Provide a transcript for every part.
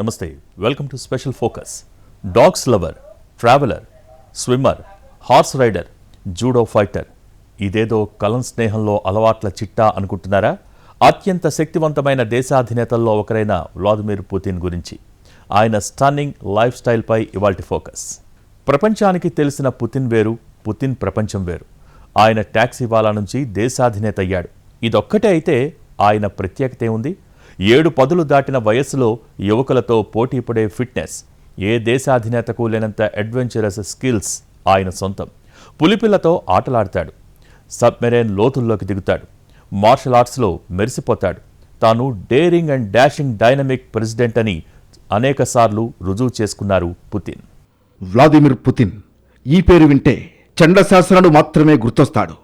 నమస్తే welcome to special focus. Dogs lover traveller swimmer horse rider judo fighter. ఇదేదో కలం స్నేహంలో అలవాట్ల చిట్టా అనుకుంటున్నారా? అత్యంత శక్తివంతమైన దేశాధినేతల్లో ఒకరైన వ్లాదిమిర్ పుతిన్ గురించి. ఆయన స్టన్నింగ్ లైఫ్ స్టైల్పై ఇవాల్టి ఫోకస్. ప్రపంచానికి తెలిసిన పుతిన్ వేరు పుతిన్ ప్రపంచం వేరు. ఆయన ట్యాక్సీ వాలా నుంచి దేశాధినేత అయ్యాడు. ఇదొక్కటే అయితే ఆయన ప్రత్యేకత ఏముంది? ఏడు పదులు దాటిన వయస్సులో యువకులతో పోటీపడే ఫిట్నెస్. ఏ దేశాధినేతకు లేనంత అడ్వెంచరస్ స్కిల్స్ ఆయన సొంతం. పులిపిల్లతో ఆటలాడతాడు. సబ్మెరైన్ లోతుల్లోకి దిగుతాడు. మార్షల్ ఆర్ట్స్లో మెరిసిపోతాడు. తాను daring and dashing dynamic president అని అనేకసార్లు రుజువు చేసుకున్నారు పుతిన్. వ్లాదిమిర్ పుతిన్ ఈ పేరు వింటే చండశాసనుడు మాత్రమే గుర్తొస్తాడు.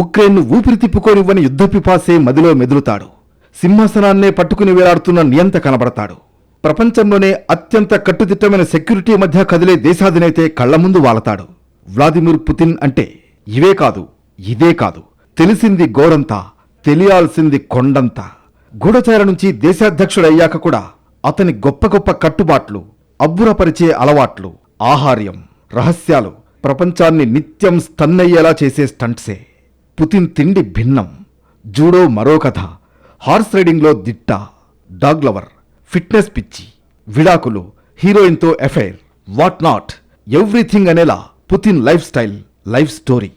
ఉక్రెయిన్ను ఊపిరి తిప్పుకోనివ్వని యుద్ధ పిపాసే మదిలో మెదులుతాడు. సింహాసనాన్నే పట్టుకుని వేలాడుతున్న నియంత కనబడతాడు. ప్రపంచంలోనే అత్యంత కట్టుదిట్టమైన సెక్యూరిటీ మధ్య కదిలే దేశాధినైతే కళ్ళ ముందు వాలతాడు. వ్లాదిమిర్ పుతిన్ అంటే ఇవే కాదు ఇదే కాదు. తెలిసింది గోరంతా తెలియాల్సింది కొండంతా. గూఢచార నుంచి దేశాధ్యక్షుడయ్యాక కూడా అతని గొప్ప గొప్ప కట్టుబాట్లు అబ్బురపరిచే అలవాట్లు ఆహార్యం రహస్యాలు ప్రపంచాన్ని నిత్యం స్టన్నయ్యేలా చేసే స్టంట్సే. పుతిన్ తిండి భిన్నం జూడో మరో కథ. హార్స్ రైడింగ్లో దిట్ట డాగ్ లవర్ ఫిట్నెస్ పిచ్చి విడాకులు హీరోయిన్తో ఎఫైర్ వాట్ నాట్ ఎవ్రీథింగ్ అనేలా Putin life style life story.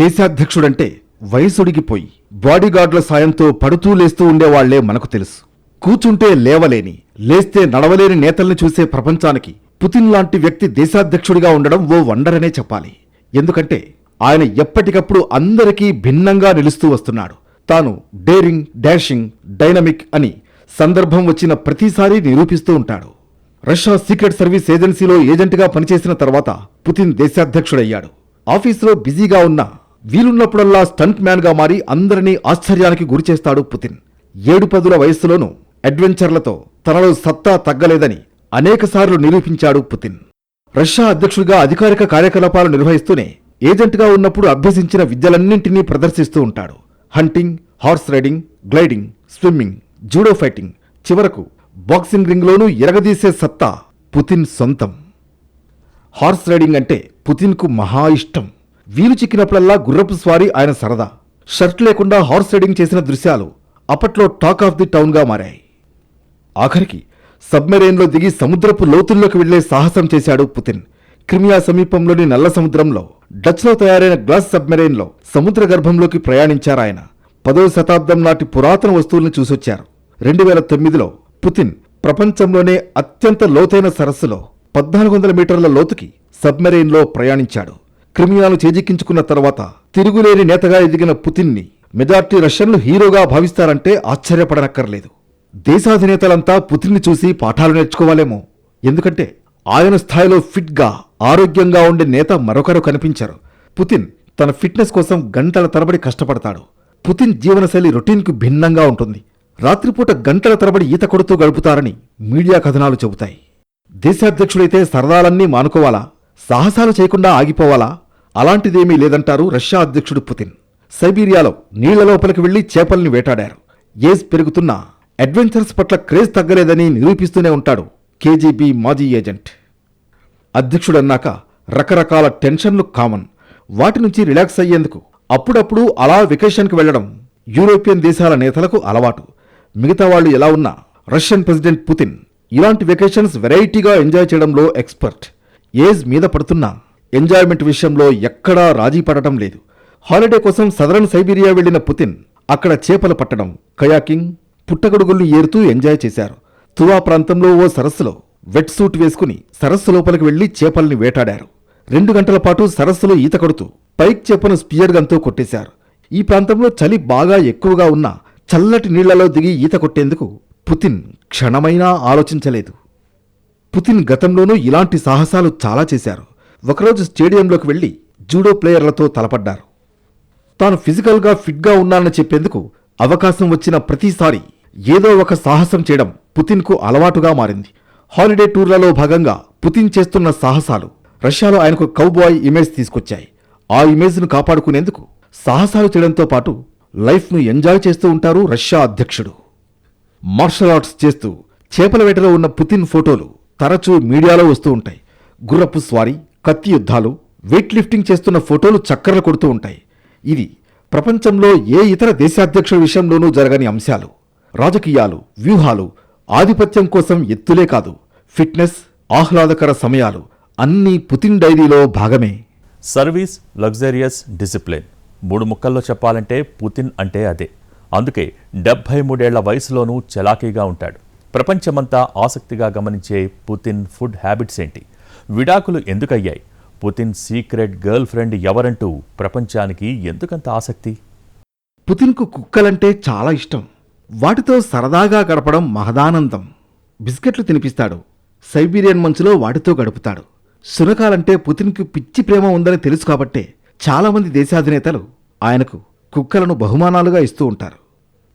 దేశాధ్యక్షుడంటే వయసుడిగిపోయి బాడీగార్డుల సాయంతో పడుతూ లేస్తూ ఉండేవాళ్ళే మనకు తెలుసు. కూచుంటే లేవలేని లేస్తే నడవలేని నేతల్ని చూసే ప్రపంచానికి పుతిన్ లాంటి వ్యక్తి దేశాధ్యక్షుడిగా ఉండడం ఓ వండరనే చెప్పాలి. ఎందుకంటే ఆయన ఎప్పటికప్పుడు అందరికీ భిన్నంగా నిలుస్తూ వస్తున్నాడు. తాను డేరింగ్ డాషింగ్ డైనమిక్ అని సందర్భం వచ్చిన ప్రతిసారి నిరూపిస్తూ ఉంటాడు. రష్యా సీక్రెట్ సర్వీస్ ఏజెన్సీలో ఏజెంట్గా పనిచేసిన తర్వాత పుతిన్ దేశాధ్యక్షుడయ్యాడు. ఆఫీసులో బిజీగా ఉన్న వీలున్నప్పుడల్లా స్టంట్ మ్యాన్గా మారి అందరినీ ఆశ్చర్యానికి గురిచేస్తాడు పుతిన్. ఏడు పదుల వయస్సులోనూ అడ్వెంచర్లతో తనలో సత్తా తగ్గలేదని అనేకసార్లు నిరూపించాడు పుతిన్. రష్యా అధ్యక్షుడిగా అధికారిక కార్యకలాపాలు నిర్వహిస్తూనే ఏజెంట్గా ఉన్నప్పుడు అభ్యసించిన విద్యలన్నింటినీ ప్రదర్శిస్తూ ఉంటాడు. Hunting horse riding gliding swimming judo fighting చివరకు బాక్సింగ్ రింగ్లోనూ ఎరగదీసే సత్తా పుతిన్ సొంతం. హార్స్ రైడింగ్ అంటే పుతిన్కు మహా ఇష్టం. వీలు చిక్కినప్పుడల్లా గుర్రపు స్వారీ ఆయన సరదా. షర్ట్ లేకుండా హార్స్ రైడింగ్ చేసిన దృశ్యాలు అప్పట్లో టాక్ ఆఫ్ ది టౌన్గా మారాయి. ఆఖరికి సబ్మెరైన్లో దిగి సముద్రపు లోతుల్లోకి వెళ్ళే సాహసం చేశాడు పుతిన్. క్రిమియా సమీపంలోని నల్ల సముద్రంలో డచ్లో తయారైన గ్లాస్ సబ్మెరైన్లో సముద్ర గర్భంలోకి ప్రయాణించారాయన పదవ శతాబ్దం నాటి పురాతన వస్తువుల్ని చూసొచ్చారు. రెండు వేల తొమ్మిదిలో పుతిన్ ప్రపంచంలోనే అత్యంత లోతైన సరస్సులో పద్నాలుగు వందల మీటర్ల లోతుకి సబ్మెరైన్లో ప్రయాణించాడు. క్రిమియాను చేజిక్కించుకున్న తర్వాత తిరుగులేని నేతగా ఎదిగిన పుతిన్ని మెజార్టీ రష్యన్లు హీరోగా భావిస్తారంటే ఆశ్చర్యపడనక్కర్లేదు. దేశాధినేతలంతా పుతిన్ని చూసి పాఠాలు నేర్చుకోవాలేమో. ఎందుకంటే ఆయన స్థాయిలో ఫిట్గా ఆరోగ్యంగా ఉండే నేత మరొకరు కనిపించరు. పుతిన్ తన ఫిట్నెస్ కోసం గంటల తరబడి కష్టపడతాడు. పుతిన్ జీవనశైలి రొటీన్కు భిన్నంగా ఉంటుంది. రాత్రిపూట గంటల తరబడి ఈత కొడుతూ గడుపుతారని మీడియా కథనాలు చెబుతాయి. దేశాధ్యక్షుడైతే సరదాలన్నీ మానుకోవాలా? సాహసాలు చేయకుండా ఆగిపోవాలా? అలాంటిదేమీ లేదంటారు రష్యా అధ్యక్షుడు పుతిన్. సైబీరియాలో నీళ్ళ లోపలికి వెళ్ళి చేపల్ని వేటాడారు. ఏజ్ పెరుగుతున్నా అడ్వెంచర్స్ పట్ల క్రేజ్ తగ్గలేదని నిరూపిస్తూనే ఉంటాడు కేజీబీ మాజీ ఏజెంట్. అధ్యక్షుడన్నాక రకరకాల టెన్షన్లు కామన్. వాటి నుంచి రిలాక్స్ అయ్యేందుకు అప్పుడప్పుడు అలా వెకేషన్కి వెళ్ళడం యూరోపియన్ దేశాల నేతలకు అలవాటు. మిగతా వాళ్ళు ఎలా ఉన్నా రష్యన్ ప్రెసిడెంట్ పుతిన్ ఇలాంటి వెకేషన్స్ వెరైటీగా ఎంజాయ్ చేయడంలో ఎక్స్పర్ట్. ఏజ్ మీద పడుతున్నా ఎంజాయ్మెంట్ విషయంలో ఎక్కడా రాజీ పడటం లేదు. హాలిడే కోసం సదరన్ సైబీరియా వెళ్ళిన పుతిన్ అక్కడ చేపలు పట్టడం కయాకింగ్ పుట్టగొడుగుల్ని ఏరుతూ ఎంజాయ్ చేశారు. తువా ప్రాంతంలో ఓ సరస్సులో వెట్ సూట్ వేసుకుని సరస్సు లోపలికి వెళ్ళి చేపల్ని వేటాడారు. రెండు గంటల పాటు సరస్సులో ఈత కొడుతూ పైక్ చేపను స్పియర్ గన్తో కొట్టేశారు. ఈ ప్రాంతంలో చలి బాగా ఎక్కువగా ఉన్న చల్లటి నీళ్ళలో దిగి ఈత కొట్టేందుకు పుతిన్ క్షణమైనా ఆలోచించలేదు. పుతిన్ గతంలోనూ ఇలాంటి సాహసాలు చాలా చేశారు. ఒకరోజు స్టేడియంలోకి వెళ్ళి జూడో ప్లేయర్లతో తలపడ్డారు. తాను ఫిజికల్గా ఫిట్గా ఉన్నానని చెప్పేందుకు అవకాశం వచ్చిన ప్రతిసారి ఏదో ఒక సాహసం చేయడం పుతిన్కు అలవాటుగా మారింది. హాలిడే టూర్లలో భాగంగా పుతిన్ చేస్తున్న సాహసాలు. రష్యాలో ఆయనకు కౌబాయ్ ఇమేజ్ తీసుకొచ్చాయి. ఆ ఇమేజ్ను కాపాడుకునేందుకు సాహసాలు చేయడంతో పాటు లైఫ్ను ఎంజాయ్ చేస్తూ ఉంటారు రష్యా అధ్యక్షుడు. మార్షల్ ఆర్ట్స్ చేస్తూ చేపల వేటలో ఉన్న పుతిన్ ఫోటోలు తరచూ మీడియాలో వస్తూ ఉంటాయి. గుర్రపు స్వారీ కత్తి యుద్ధాలు వెయిట్ లిఫ్టింగ్ చేస్తున్న ఫోటోలు చక్కర్లు కొడుతూ ఉంటాయి. ఇది ప్రపంచంలో ఏ ఇతర దేశాధ్యక్షుల విషయంలోనూ జరగని అంశాలు. రాజకీయాలు వ్యూహాలు ఆధిపత్యం కోసం ఎత్తులే కాదు. ఫిట్నెస్ ఆహ్లాదకర సమయాలు అన్నీ పుతిన్ డైరీలో భాగమే. సర్వీస్ లగ్జరియస్ డిసిప్లిన్ మూడు ముక్కల్లో చెప్పాలంటే పుతిన్ అంటే అదే. అందుకే డెబ్భై మూడేళ్ళ వయసులోనూ చలాకీగా ఉంటాడు. ప్రపంచమంతా ఆసక్తిగా గమనించే పుతిన్ ఫుడ్ హ్యాబిట్స్ ఏంటి? విడాకులు ఎందుకయ్యాయి? పుతిన్ సీక్రెట్ గర్ల్ ఫ్రెండ్ ఎవరంటూ ప్రపంచానికి ఎందుకంత ఆసక్తి? పుతిన్కు కుక్కలంటే చాలా ఇష్టం. వాటితో సరదాగా గడపడం మహదానందం. బిస్కెట్లు తినిపిస్తాడు. సైబీరియన్ మంచులో వాటితో గడుపుతాడు. శునకాలంటే పుతిన్కు పిచ్చి ప్రేమ ఉందని తెలుసు కాబట్టే చాలామంది దేశాధినేతలు ఆయనకు కుక్కలను బహుమానాలుగా ఇస్తూ ఉంటారు.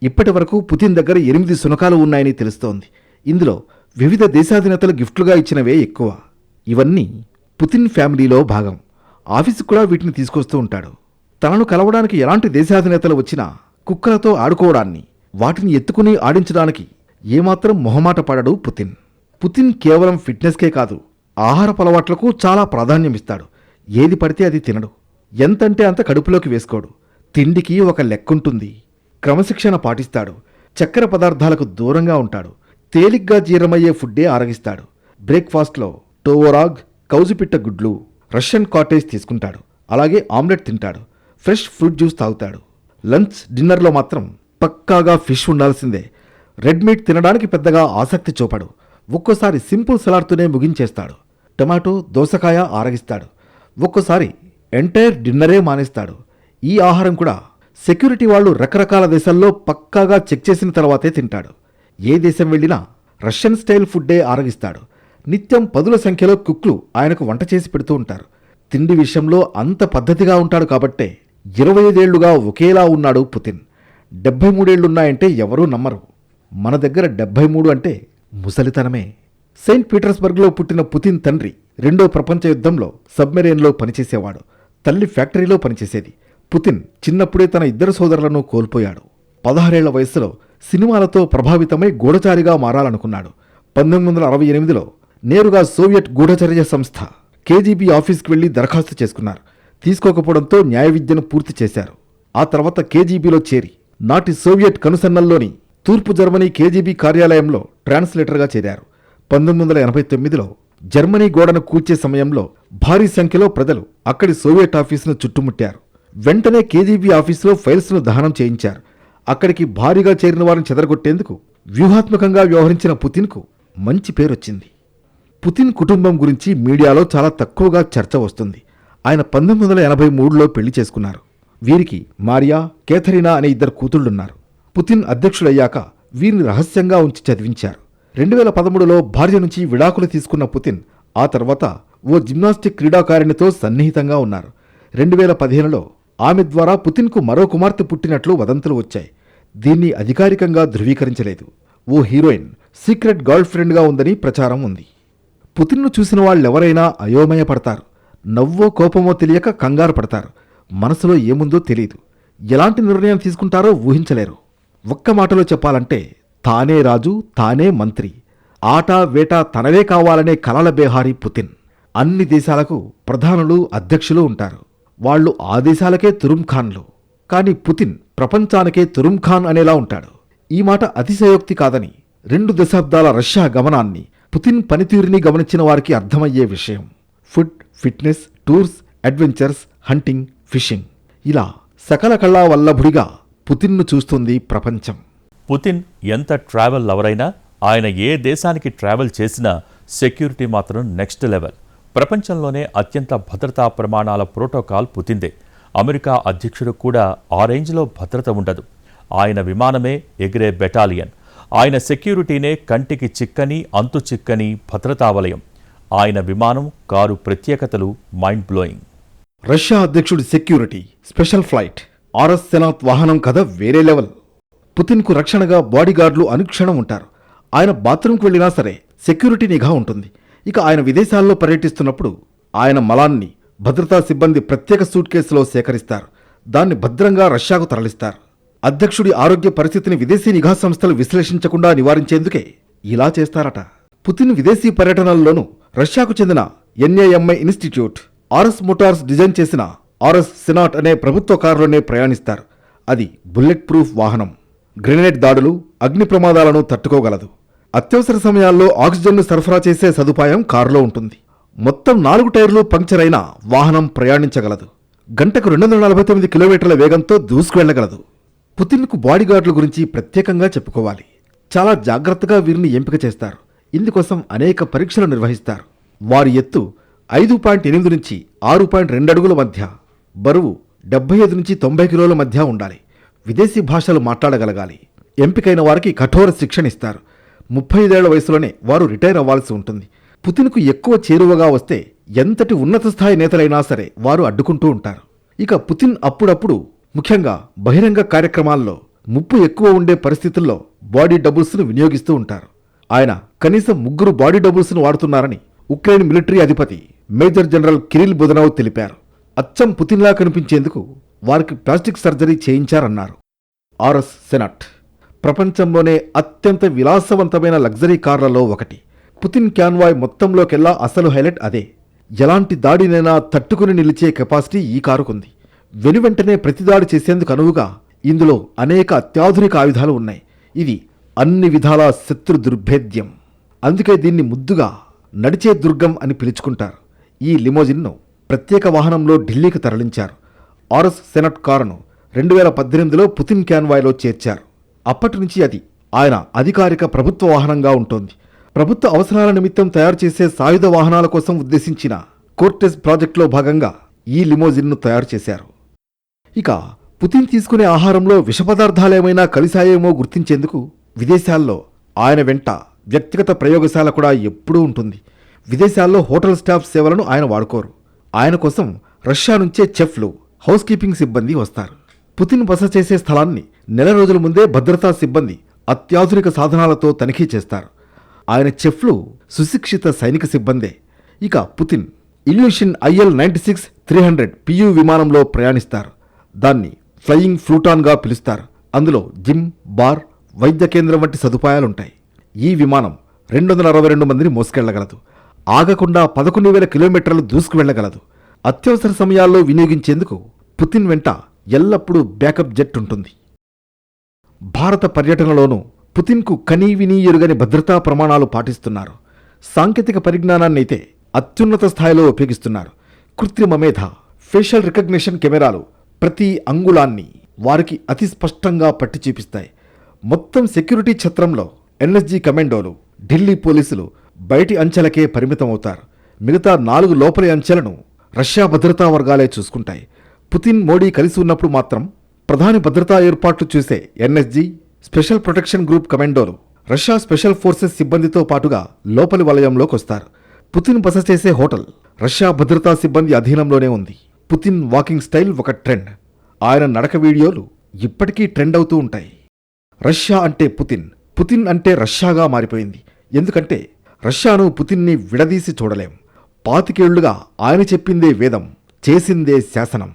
ఇప్పటి వరకు పుతిన్ దగ్గర ఎనిమిది శునకాలు ఉన్నాయని తెలుస్తోంది. ఇందులో వివిధ దేశాధినేతలు గిఫ్ట్లుగా ఇచ్చినవే ఎక్కువ. ఇవన్నీ పుతిన్ ఫ్యామిలీలో భాగం. ఆఫీసుకు కూడా వీటిని తీసుకొస్తూ ఉంటాడు. తనను కలవడానికి ఎలాంటి దేశాధినేతలు వచ్చినా కుక్కలతో ఆడుకోవడాన్ని వాటిని ఎత్తుకుని ఆడించడానికి ఏమాత్రం మొహమాట పడడు పుతిన్. పుతిన్ కేవలం ఫిట్నెస్కే కాదు ఆహారపు అలవాట్లకు చాలా ప్రాధాన్యమిస్తాడు. ఏది పడితే అది తినడు. ఎంతంటే అంత కడుపులోకి వేసుకోడు. తిండికి ఒక లెక్కుంటుంది. క్రమశిక్షణ పాటిస్తాడు. చక్కెర పదార్థాలకు దూరంగా ఉంటాడు. తేలిగ్గా జీర్ణమయ్యే ఫుడ్డే ఆరగిస్తాడు. బ్రేక్ఫాస్ట్లో టోవరాగ్ కౌజుపిట్ట గుడ్లు రష్యన్ కాటేజ్ తీసుకుంటాడు. అలాగే ఆమ్లెట్ తింటాడు. ఫ్రెష్ ఫ్రూట్ జ్యూస్ తాగుతాడు. లంచ్ డిన్నర్లో మాత్రం పక్కాగా ఫిష్ ఉండాల్సిందే. రెడ్ మీట్ తినడానికి పెద్దగా ఆసక్తి చూపడు. ఒక్కోసారి సింపుల్ సలాడ్తోనే ముగించేస్తాడు. టమాటో దోసకాయ ఆరగిస్తాడు. ఒక్కోసారి ఎంటైర్ డిన్నరే మానేస్తాడు. ఈ ఆహారం కూడా సెక్యూరిటీ వాళ్ళు రకరకాల దేశాల్లో పక్కాగా చెక్ చేసిన తర్వాతే తింటాడు. ఏ దేశం వెళ్ళినా రష్యన్ స్టైల్ ఫుడ్డే ఆరగిస్తాడు. నిత్యం పదుల సంఖ్యలో కుక్లు ఆయనకు వంట చేసి పెడుతూ ఉంటారు. తిండి విషయంలో అంత పద్ధతిగా ఉంటాడు కాబట్టే ఇరవై ఐదేళ్ళుగా ఒకేలా ఉన్నాడు పుతిన్. డెబ్బై మూడేళ్ళున్నాయంటే ఎవరూ నమ్మరు. మన దగ్గర డెబ్భై మూడు అంటే ముసలితనమే. సెయింట్ పీటర్స్బర్గ్లో పుట్టిన పుతిన్ తండ్రి రెండో ప్రపంచ యుద్ధంలో సబ్మెరైన్లో పనిచేసేవాడు. తల్లి ఫ్యాక్టరీలో పనిచేసేది. పుతిన్ చిన్నప్పుడే తన ఇద్దరు సోదరులను కోల్పోయాడు. పదహారేళ్ళ వయస్సులో సినిమాలతో ప్రభావితమై గూఢచారిగా మారాలనుకున్నాడు. పంతొమ్మిది వందల అరవై ఎనిమిదిలో నేరుగా సోవియట్ గూఢచర్య సంస్థ కేజీబీ ఆఫీస్కి వెళ్ళి దరఖాస్తు చేసుకున్నారు. తీసుకోకపోవడంతో న్యాయ విద్యను పూర్తి చేశారు. ఆ తర్వాత కేజీబీలో చేరి నాటి సోవియట్ కనుసన్నల్లోని తూర్పు జర్మనీ కేజీబీ కార్యాలయంలో ట్రాన్స్లేటర్గా చేరారు. పంతొమ్మిది వందల ఎనభై తొమ్మిదిలో జర్మనీ గోడను కూల్చే సమయంలో భారీ సంఖ్యలో ప్రజలు అక్కడి సోవియట్ ఆఫీసును చుట్టుముట్టారు. వెంటనే కేజీబీ ఆఫీసులో ఫైల్స్ను దహనం చేయించారు. అక్కడికి భారీగా చేరిన వారిని చెదరగొట్టేందుకు వ్యూహాత్మకంగా వ్యవహరించిన పుతిన్కు మంచి పేరొచ్చింది. పుతిన్ కుటుంబం గురించి మీడియాలో చాలా తక్కువగా చర్చ వస్తుంది. ఆయన పంతొమ్మిది వందల ఎనభై మూడులో పెళ్ళి చేసుకున్నారు. వీరికి మారియా కేథరీనా అనే ఇద్దరు కూతుళ్ళున్నారు పుతిన్ అధ్యక్షుడయ్యాక వీరిని రహస్యంగా ఉంచి చదివించారు. రెండు వేల పదమూడులో భార్య నుంచి విడాకులు తీసుకున్న పుతిన్ ఆ తర్వాత ఓ జిమ్నాస్టిక్ క్రీడాకారిణితో సన్నిహితంగా ఉన్నారు. రెండు వేల పదిహేనులో ఆమె ద్వారా పుతిన్కు మరో కుమార్తె పుట్టినట్లు వదంతులు వచ్చాయి. దీన్ని అధికారికంగా ధృవీకరించలేదు. ఓ హీరోయిన్ సీక్రెట్ గర్ల్ ఫ్రెండ్గా ఉందని ప్రచారం ఉంది. పుతిన్ను చూసిన వాళ్ళెవరైనా అయోమయపడతారు. నవ్వో కోపమో తెలియక కంగారు పడతారు. మనసులో ఏముందో తెలియదు ఎలాంటి నిర్ణయం తీసుకుంటారో ఊహించలేరు. ఒక్క మాటలో చెప్పాలంటే తానే రాజు తానే మంత్రి. ఆట వేట తనవే కావాలనే కలల బేహారీ పుతిన్. అన్ని దేశాలకు ప్రధానులు అధ్యక్షులు ఉంటారు. వాళ్ళు ఆ దేశాలకే తురుంఖాన్లు కానీ పుతిన్ ప్రపంచానికే తురుంఖాన్ అనేలా ఉంటాడు. ఈ మాట అతిశయోక్తి కాదని రెండు దశాబ్దాల రష్యా గమనాన్ని పుతిన్ పనితీరుని గమనించిన వారికి అర్థమయ్యే విషయం. Food fitness tours adventures hunting fishing. ఇలా సకల కళా వల్లభుడిగా పుతిన్ను చూస్తుంది ప్రపంచం. పుతిన్ ఎంత ట్రావెల్ లవరైనా ఆయన ఏ దేశానికి ట్రావెల్ చేసినా సెక్యూరిటీ మాత్రం నెక్స్ట్ లెవెల్. ప్రపంచంలోనే అత్యంత భద్రతా ప్రమాణాల ప్రోటోకాల్ పుతిందే. అమెరికా అధ్యక్షుడు కూడా ఆ రేంజ్లో భద్రత ఉండదు. ఆయన విమానమే ఎగిరే బెటాలియన్. ఆయన సెక్యూరిటీనే కంటికి చిక్కని అంతు చిక్కని భద్రతా వలయం ఆయన విమానం కారు ప్రత్యేకతలు మైండ్ బ్లోయింగ్. రష్యా అధ్యక్షుడి security special flight Aurus Senat వాహనం కథ వేరే లెవెల్. పుతిన్కు రక్షణగా బాడీగార్డులు అనుక్షణం ఉంటారు. ఆయన బాత్రూంకు వెళ్ళినా సరే సెక్యూరిటీ నిఘా ఉంటుంది. ఇక ఆయన విదేశాల్లో పర్యటిస్తున్నప్పుడు ఆయన మలాన్ని భద్రతా సిబ్బంది ప్రత్యేక సూట్ కేసులో సేకరిస్తారు. దాన్ని భద్రంగా రష్యాకు తరలిస్తారు. అధ్యక్షుడి ఆరోగ్య పరిస్థితిని విదేశీ నిఘా సంస్థలు విశ్లేషించకుండా నివారించేందుకే ఇలా చేస్తారట. పుతిన్ విదేశీ పర్యటనల్లోనూ రష్యాకు చెందిన NAMI institute Aurus motors design చేసిన ఆర్ఎస్ సినాట్ అనే ప్రభుత్వ కారులోనే ప్రయాణిస్తారు. అది బుల్లెట్ ప్రూఫ్ వాహనం. గ్రెనేడ్ దాడులు అగ్ని ప్రమాదాలను తట్టుకోగలదు. అత్యవసర సమయాల్లో ఆక్సిజన్ను సరఫరా చేసే సదుపాయం కారులో ఉంటుంది. మొత్తం నాలుగు టైర్లు పంక్చర్ అయిన వాహనం ప్రయాణించగలదు. గంటకు రెండు వందల నలభై తొమ్మిది కిలోమీటర్ల వేగంతో దూసుకువెళ్ళగలదు పుతిన్కు బాడీగార్డుల గురించి ప్రత్యేకంగా చెప్పుకోవాలి. చాలా జాగ్రత్తగా వీరిని ఎంపిక చేస్తారు. ఇందుకోసం అనేక పరీక్షలు నిర్వహిస్తారు. వారి ఎత్తు ఐదు పాయింట్ ఎనిమిది నుంచి ఆరు పాయింట్ రెండు అడుగుల మధ్య బరువు డెబ్బై ఐదు నుంచి తొంభై కిలోల మధ్య ఉండాలి. విదేశీ భాషలు మాట్లాడగలగాలి. ఎంపికైన వారికి కఠోర శిక్షణ ఇస్తారు ముప్పై ఐదేళ్ళ వయసులోనే వారు రిటైర్ అవ్వాల్సి ఉంటుంది. పుతిన్కు ఎక్కువ చేరువగా వస్తే ఎంతటి ఉన్నత స్థాయి నేతలైనా సరే వారు అడ్డుకుంటూ ఉంటారు. ఇక పుతిన్ అప్పుడప్పుడు ముఖ్యంగా బహిరంగ కార్యక్రమాల్లో ముప్పు ఎక్కువ ఉండే పరిస్థితుల్లో బాడీ డబుల్స్ను వినియోగిస్తూ ఉంటారు. ఆయన కనీసం ముగ్గురు బాడీ డబుల్స్ను వాడుతున్నారని ఉక్రెయిన్ మిలిటరీ అధిపతి మేజర్ జనరల్ కిరిల్ బుదనవ్ తెలిపారు. అచ్చం పుతిన్లా కనిపించేందుకు వారికి ప్లాస్టిక్ సర్జరీ చేయించారన్నారు. Aurus Senat. ప్రపంచంలోనే అత్యంత విలాసవంతమైన లగ్జరీ కార్లలో ఒకటి. పుతిన్ క్యాన్వాయ్ మొత్తంలోకెల్లా అసలు హైలైట్ అదే. ఎలాంటి దాడినైనా తట్టుకుని నిలిచే కెపాసిటీ ఈ కారుకుంది. వెనువెంటనే ప్రతిదాడి చేసేందుకు అనువుగా ఇందులో అనేక అత్యాధునిక ఆయుధాలు ఉన్నాయి. ఇది అన్ని విధాల శత్రు దుర్భేద్యం. అందుకే దీన్ని ముద్దుగా నడిచే దుర్గం అని పిలుచుకుంటారు. ఈ లిమోజిన్ను ప్రత్యేక వాహనంలో ఢిల్లీకి తరలించారు. ఆర్ఎస్ సెనట్ కారును రెండు వేల పద్దెనిమిదిలో పుతిన్ క్యాన్వాయ్లో చేర్చారు. అప్పటి నుంచి అది ఆయన అధికారిక ప్రభుత్వ వాహనంగా ఉంటుంది. ప్రభుత్వ అవసరాల నిమిత్తం తయారు చేసే సాయుధ వాహనాల కోసం ఉద్దేశించిన కోర్టెస్ ప్రాజెక్టులో భాగంగా ఈ లిమోజిన్ను తయారు చేశారు. ఇక పుతిన్ తీసుకునే ఆహారంలో విష పదార్థాలేమైనా కలిశాయేమో గుర్తించేందుకు విదేశాల్లో ఆయన వెంట వ్యక్తిగత ప్రయోగశాల కూడా ఎప్పుడూ ఉంటుంది. విదేశాల్లో హోటల్ స్టాఫ్ సేవలను ఆయన వాడుకోరు. ఆయన కోసం రష్యా నుంచే చెఫ్లు హౌస్ కీపింగ్ సిబ్బంది వస్తారు. పుతిన్ బస చేసే స్థలాన్ని నెల రోజుల ముందే భద్రతా సిబ్బంది అత్యాధునిక సాధనాలతో తనిఖీ చేస్తారు. ఆయన చెఫ్లు సుశిక్షిత సైనిక సిబ్బందే. ఇక Putin Ilyushin IL ninety six three hundred PU విమానంలో ప్రయాణిస్తారు. దాన్ని ఫ్లయింగ్ ఫ్లూటాన్గా పిలుస్తారు. అందులో జిమ్ బార్ వైద్య కేంద్రం వంటి సదుపాయాలుంటాయి. ఈ విమానం రెండు వందల అరవై రెండు మందిని మోసుకెళ్ళగలదు. ఆగకుండా పదకొండు వేల కిలోమీటర్లు దూసుకు వెళ్ళగలదు. అత్యవసర సమయాల్లో వినియోగించేందుకు పుతిన్ వెంట ఎల్లప్పుడూ బ్యాకప్ జెట్ ఉంటుంది. భారత పర్యటనలోనూ పుతిన్కు కనీ వినీ ఎరుగని భద్రతా ప్రమాణాలు పాటిస్తున్నారు. సాంకేతిక పరిజ్ఞానాన్నైతే అత్యున్నత స్థాయిలో ఉపయోగిస్తున్నారు. కృత్రిమ మేధ ఫేషియల్ రికగ్నిషన్ కెమెరాలు ప్రతి అంగుళాన్ని వారికి అతి స్పష్టంగా పట్టి చూపిస్తాయి మొత్తం సెక్యూరిటీ ఛత్రంలో ఎన్ఎస్జీ కమాండోలు ఢిల్లీ పోలీసులు బయటి అంచెలకే పరిమితమవుతారు. మిగతా నాలుగు లోపలి అంచెలను రష్యా భద్రతా వర్గాలే చూసుకుంటాయి. పుతిన్ మోడీ కలిసి ఉన్నప్పుడు మాత్రం ప్రధాని భద్రతా ఏర్పాట్లు చూసే ఎన్ఎస్జీ స్పెషల్ ప్రొటెక్షన్ గ్రూప్ కమాండోలు రష్యా స్పెషల్ ఫోర్సెస్ సిబ్బందితో పాటుగా లోపలి వలయంలోకి వస్తారు. పుతిన్ బస చేసే హోటల్ రష్యా భద్రతా సిబ్బంది అధీనంలోనే ఉంది. పుతిన్ వాకింగ్ స్టైల్ ఒక ట్రెండ్. ఆయన నడక వీడియోలు ఇప్పటికీ ట్రెండ్ అవుతూ ఉంటాయి. రష్యా అంటే పుతిన్. పుతిన్ అంటే రష్యాగా మారిపోయింది. ఎందుకంటే రష్యాను పుతిన్ని విడదీసి చూడలేం. పాతికేళ్ళుగా ఆయన చెప్పిందే వేదం చేసిందే శాసనం.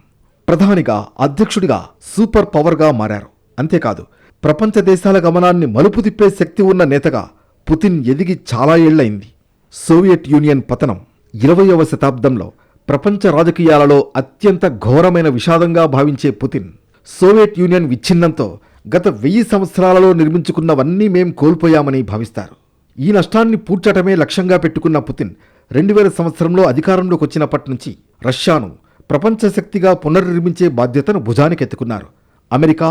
ప్రధానిగా అధ్యక్షుడిగా సూపర్ పవర్గా మారారు. అంతేకాదు ప్రపంచ దేశాల గమనాన్ని మలుపు తిప్పే శక్తి ఉన్న నేతగా పుతిన్ ఎదిగి చాలా ఏళ్ళైంది సోవియట్ యూనియన్ పతనం ఇరవయవ శతాబ్దంలో ప్రపంచ రాజకీయాలలో అత్యంత ఘోరమైన విషాదంగా భావించే పుతిన్ సోవియట్ యూనియన్ విచ్ఛిన్నంతో గత వెయ్యి సంవత్సరాలలో నిర్మించుకున్నవన్నీ మేం కోల్పోయామని భావిస్తారు. ఈ నష్టాన్ని పూడ్చటమే లక్ష్యంగా పెట్టుకున్న పుతిన్ రెండు వేల సంవత్సరంలో అధికారంలోకి వచ్చినప్పటి నుంచి రష్యాను ప్రపంచ శక్తిగా పునర్నిర్మించే బాధ్యతను భుజానికెత్తుకున్నారు. అమెరికా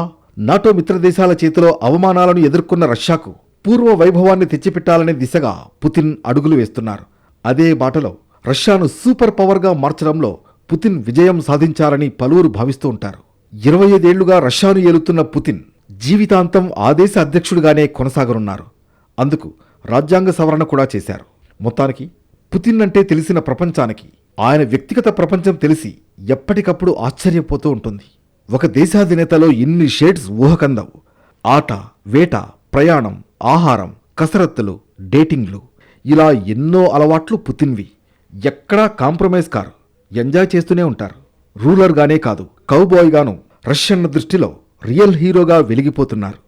నాటో మిత్రదేశాల చేతిలో అవమానాలను ఎదుర్కొన్న రష్యాకు పూర్వ వైభవాన్ని తెచ్చిపెట్టాలనే దిశగా పుతిన్ అడుగులు వేస్తున్నారు. అదే బాటలో రష్యాను సూపర్ పవర్గా మార్చడంలో పుతిన్ విజయం సాధించాలని పలువురు భావిస్తూ ఉంటారు. ఇరవై ఐదేళ్ళుగా రష్యాను ఏలుతున్న పుతిన్ జీవితాంతం ఆ దేశ అధ్యక్షుడిగానే కొనసాగనున్నారు. అందుకు రాజ్యాంగ సవరణ కూడా చేశారు. మొత్తానికి పుతిన్ అంటే తెలిసిన ప్రపంచానికి ఆయన వ్యక్తిగత ప్రపంచం తెలిసి ఎప్పటికప్పుడు ఆశ్చర్యపోతూ ఉంటుంది. ఒక దేశాధినేతలో ఇన్ని షేడ్స్ ఊహకందవు. ఆట వేట ప్రయాణం ఆహారం కసరత్తులు డేటింగ్లు ఇలా ఎన్నో అలవాట్లు పుతిన్వి. ఎక్కడా కాంప్రమైజ్ కారు. ఎంజాయ్ చేస్తూనే ఉంటారు. రూలర్గానే కాదు కౌబాయ్గాను రష్యన్ దృష్టిలో రియల్ హీరోగా వెలిగిపోతున్నారు.